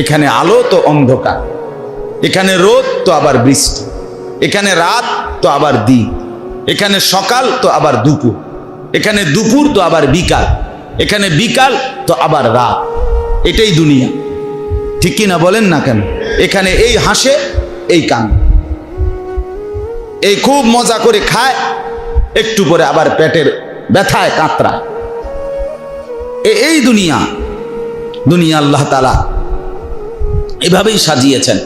এখানে আলো তো অন্ধকার। এখানে রোদ তো আবার বৃষ্টি। এখানে রাত তো আবার দিন। এখানে সকাল তো আবার দুপুর। এখানে দুপুর তো আবার বিকাল। এখানে বিকাল তো আবার রাত। এটাই দুনিয়া। ঠিক কি না বলেন না কেন? এখানে এই হাসে, এই কান। এই খুব মজা করে খায়, একটু পরে আবার পেটের ব্যথায় কাঁতরা এই দুনিয়া। দুনিয়া আল্লাহ তালা এভাবেই সাজিয়েছেন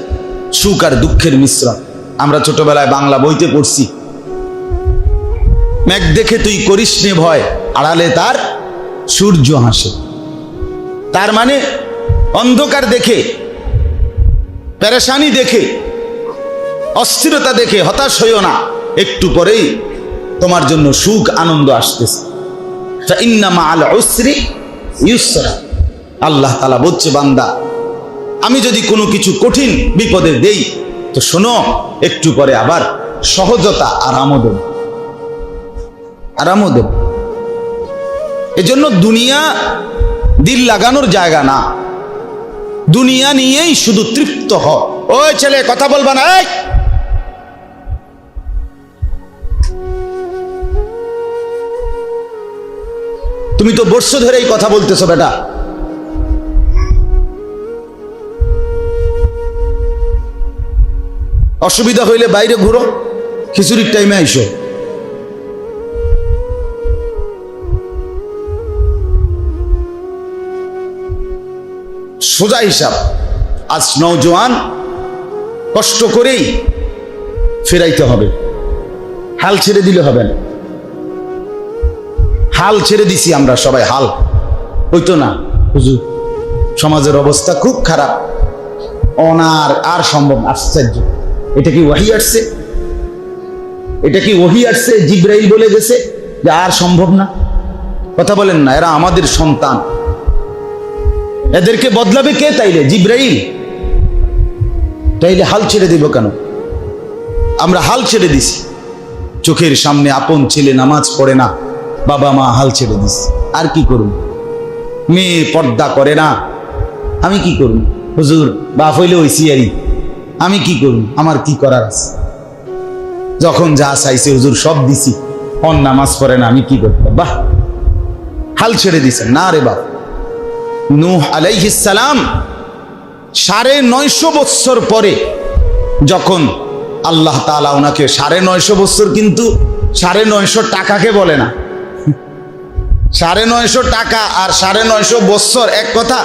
সুখ আর দুঃখের মিশ্রণ। আমরা ছোটবেলায় বাংলা বইতে পড়ছি। মেঘ দেখে তুই করিস নে ভয়, আড়ালে তার সূর্য হাসে। তার মানে অন্ধকার দেখে, পেরেশানি দেখে, অস্থিরতা দেখে হতাশ হইও না। একটু পরেই তোমার জন্য সুখ, আনন্দ আসতেছে। ইন্নামা আল উসরি ইউসরা। আল্লাহ তালা বলছে, বান্দা আমি যদি কোনো কিছু কঠিন বিপদে দেই, তো শোনো, একটু পরে আবার সহজতা আরামও দেব আরামও দেব এজন্য দুনিয়া দিল লাগানোর জায়গা না। দুনিয়া নিয়েই শুধু তৃপ্ত হ। ওই ছেলে, কথা বলবা না! তুমি তো বর্ষ ধরেই কথা বলতেছো, বেটা। অসুবিধা হইলে বাইরে ঘুরো। খিচুড়ির টাইমে আইসো। সোজা হিসাব। আজ নৌজওয়ান কষ্ট করেই ফেরাইতে হবে। হাল ছেড়ে দিলে হবে না। হাল ছেড়ে দিছি আমরা সবাই, হাল। হইতো না। হুজুর, সমাজের অবস্থা খুব খারাপ। অনার আর সম্ভব আশ্চর্য। এটা কি ওয়াহি আসছে এটা কি ওহি আসছে জিব্রাইল বলে গেছে যে আর সম্ভব না? কথা বলেন না এরা আমাদের সন্তান। এদেরকে বদলাবে কে তাইলে? জিব্রাইল। তাইলে হাল ছেড়ে দিব কেন? আমরা হাল ছেড়ে দিছি। চোখের সামনে আপন ছেলে নামাজ পড়ে না বাবা মা হাল ছেড়ে দিস আর কি করুন মেয়ে পর্দা করে না। আমি কি করুন হুজুর বাপ হইলে ওই সিয়ারি আমি কি করুন আমার কি করার আছে? যখন যা চাইছে হুজুর, সব দিছি। অন নামাজ পড়ে না, আমি কি করতাম বাহ! হাল ছেড়ে দিছেন। না রে বাপ। নূহ সালাম সাড়ে নয়শো বৎসর পরে যখন আল্লাহ তাআলা ওনাকে সাড়ে নয়শো বৎসর কিন্তু সাড়ে নয়শো টাকাকে বলে না। সাড়ে নয়শো টাকা আর সাড়ে নয়শো বৎসর, এক কথা,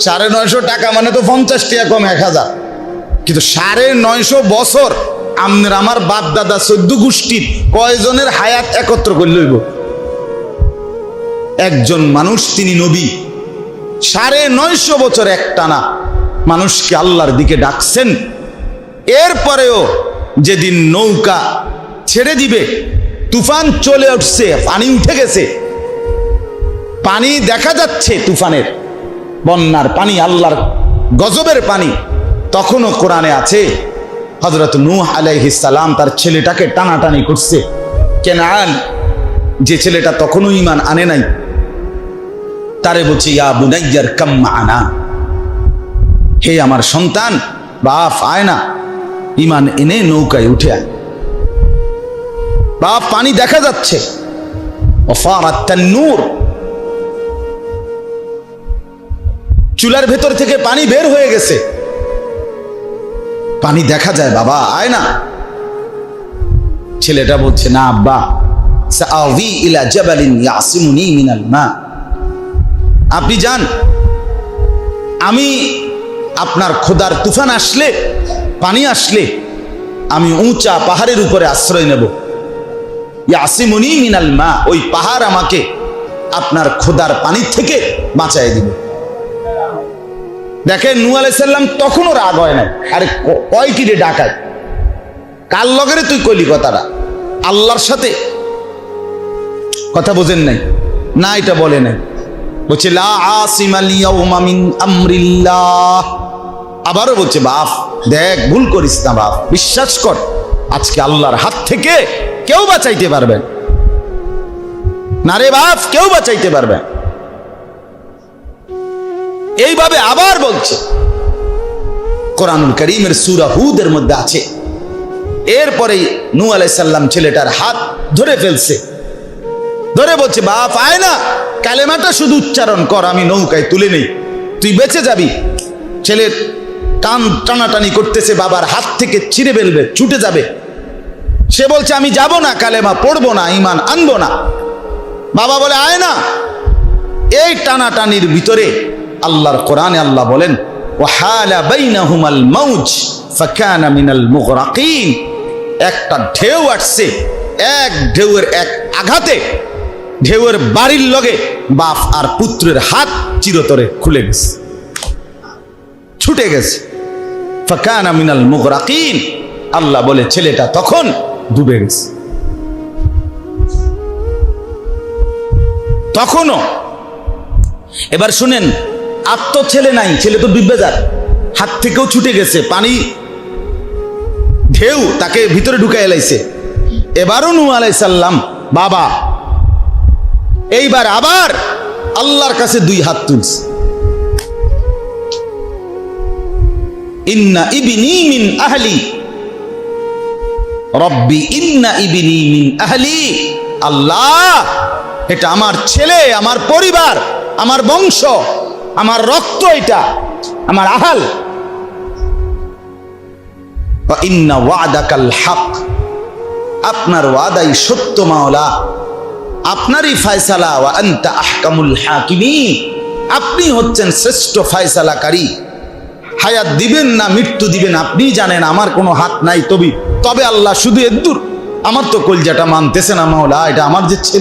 সাড়ে নয়শো টাকা মানে তো পঞ্চাশ টাকা কম, এক হাজার। কিন্তু সাড়ে নয়শো বছর আমনের আমার বাপ দাদা চোদ্দ গোষ্ঠীর কয়জনের হায়াত একত্র করে লইব একজন মানুষ, তিনি নবী। সাড়ে নয়শো বছর একটানা মানুষকে আল্লাহর দিকে ডাকছেন। এরপরেও যেদিন নৌকা ছেড়ে দিবে, তুফান চলে উঠছে, পানি উঠে গেছে। পানি দেখা যাচ্ছে তুফানের, বন্যার পানি, আল্লাহর গজবের পানি। তখনও কোরআনে আছে হজরত নূহ সালাম তার ছেলেটাকে টানাটানি করছে। কেনান যে ছেলেটা তখনও ইমান আনে নাই। তারে বলছে, ইয়া বুনাইয়ার কাম্মা আনা হে আমার সন্তান, বাপ, আয় না। ইমান এনে নৌকায় উঠে আয়। বাপ, পানি দেখা যাচ্ছে। নূর। চুলার ভেতর থেকে পানি বের হয়ে গেছে। পানি দেখা যায়, বাবা। আয় না। ছেলেটা বলছে, না, আব্বা। ইলা জাবালিন ইয়াসিমুনি মিনাল মা। আপনি যান। আমি আপনার খোদার তুফান আসলে, পানি আসলে, আমি উঁচা পাহাড়ের উপরে আশ্রয় নেব। ইয়াসিমুনি মিনাল মা, ওই পাহাড় আমাকে আপনার খোদার পানির থেকে বাঁচাই দিবে। দেখেন নু আলাইসাল্লাম তখনও রাগ হয় নাই। আরে কয় কিরে ডাকায় কার লগেরে তুই কইলি কথাটা? আল্লাহর সাথে? কথা বোঝেন নাই? না, এটা বলে নাই। বলছে আবারও বলছে, বাপ, দেখ, ভুল করিস না বাপ। বিশ্বাস কর, আজকে আল্লাহর হাত থেকে কেউ বাঁচাইতে পারবে না। না রে বাপ, কেউ বাঁচাইতে পারবে এইভাবে আবার বলছে? কোরআনুল করিমের সুরা হুদের মধ্যে আছে। এরপরেই নু আলাইসাল্লাম ছেলেটার হাত ধরে ফেলছে। ধরে বলছে, বাপ, আয় না। কালেমাটা শুধু উচ্চারণ কর, আমি নৌকায় তুলে নেই। তুই বেঁচে যাবি। ছেলের টান টানাটানি করতেছে, বাবার হাত থেকে ছিঁড়ে ফেলবে, ছুটে যাবে। সে বলছে, আমি যাব না, কালেমা পড়ব না ইমান আনব না। বাবা বলে, আয় না। এই টানাটানির ভিতরে আল্লাহর কোরআনে আল্লাহ বলেন একটা ঢেউ আসছে, এক ঢেউয়ের এক আঘাতে ঢেউয়ের বাড়ির লগে বাপ আর পুত্রের হাত চিরতরে খুলে গেছে, ছুটে গেছে। ফাকানা মিনাল মুগরাকিন, আল্লাহ বলে, ছেলেটা তখন ডুবে গেছে। তখনও, এবার শুনেন আর তো ছেলে নাই, ছেলে তো ডুববে যার হাত থেকেও ছুটে গেছে, পানি ঢেউ তাকে ভিতরে ঢুকে এলাইছে এবারও নু আলাইসাল্লাম বাবা, এইবার আবার আল্লাহর কাছে দুই হাত তুলছে। ইন্না ইবিনি মিন আহলি, রব্বি ইন্না ইবিনি মিন আহলি। আল্লাহ, এটা আমার ছেলে, আমার পরিবার, আমার বংশ। আমার রক্ত এটা, আমার আহাল। আপনার ওয়াদাই সত্য মাওলা। আপনারই ফায়সালা আপনি হচ্ছেন শ্রেষ্ঠ ফায়সালাকারী। হায়াত দিবেন না, মৃত্যু দিবেন, আপনি জানেন, আমার কোনো হাত নাই তবে। তবে আল্লাহ শুধু এদ্দুর আমার তো কলজাটা মানতেছে না মাওলা, এটা আমার যে ছেলে